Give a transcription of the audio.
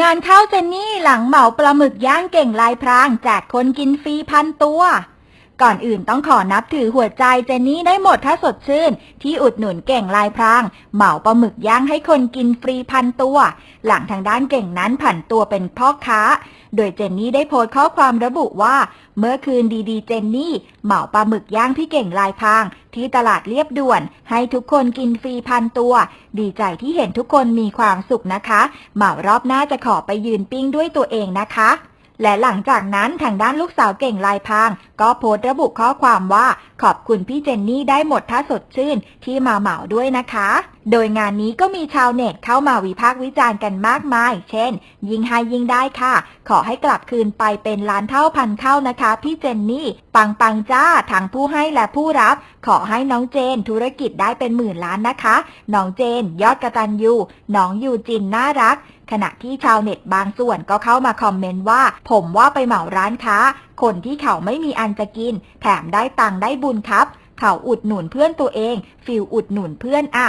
งานเข้าเจนนี่หลังเหมาปลาหมึกย่างเก่งลายพรางแจกคนกินฟรีพันตัว ก่อนอื่นต้องขอนับถือหัวใจเจนนี่ได้หมดถ้าสดชื่น ที่อุดหนุนเก่งลายพราง เหมาปลาหมึกย่างให้คนกินฟรีพันตัว หลังทางด้านเก่งนั้นผันตัวเป็นพ่อค้า โดยเจนนี่ได้โพสต์ข้อความระบุว่า เมื่อคืนดีๆ เจนนี่ เหมาปลาหมึกย่างพี่เก่งลายพราง ที่ตลาดเรียบด่วน ให้ทุกคนกินฟรีพันตัว ดีใจที่เห็นทุกคนมีความสุขนะคะ เหมารอบหน้าจะขอไปยืนปิ้งด้วยตัวเองนะคะและหลังจากนั้นทางด้านลูกสาวเก่งลายพราง ก็โพสต์ระบุข้อความว่า ขอบคุณพี่เจนนี่ได้หมดถ้าสดชื่นที่มาเหมาด้วยนะคะโดยงานนี้ก็มีชาวเน็ตเข้ามาวิพากษ์วิจารณ์กันมากมาย เช่น ยิงให้ยิงได้ค่ะ ขอให้กลับคืนไปเป็นล้านเท่าพันเท่านะคะ พี่เจนนี่ ปังปังจ้าทั้งผู้ให้และผู้รับ ขอให้น้องเจนธุรกิจได้เป็นหมื่นล้านนะคะ น้องเจน ยอดกระตันยูน้องยูจินน่ารักขณะที่ชาวเน็ตบางส่วนก็เข้ามาคอมเมนต์ว่า ผมว่าไปเหมาร้านค้า คนที่เขาไม่มีอันจะกิน แถมได้ตังค์ได้บุญครับ เขาอุดหนุนเพื่อนตัวเอง ฟิลอุดหนุนเพื่อนอะ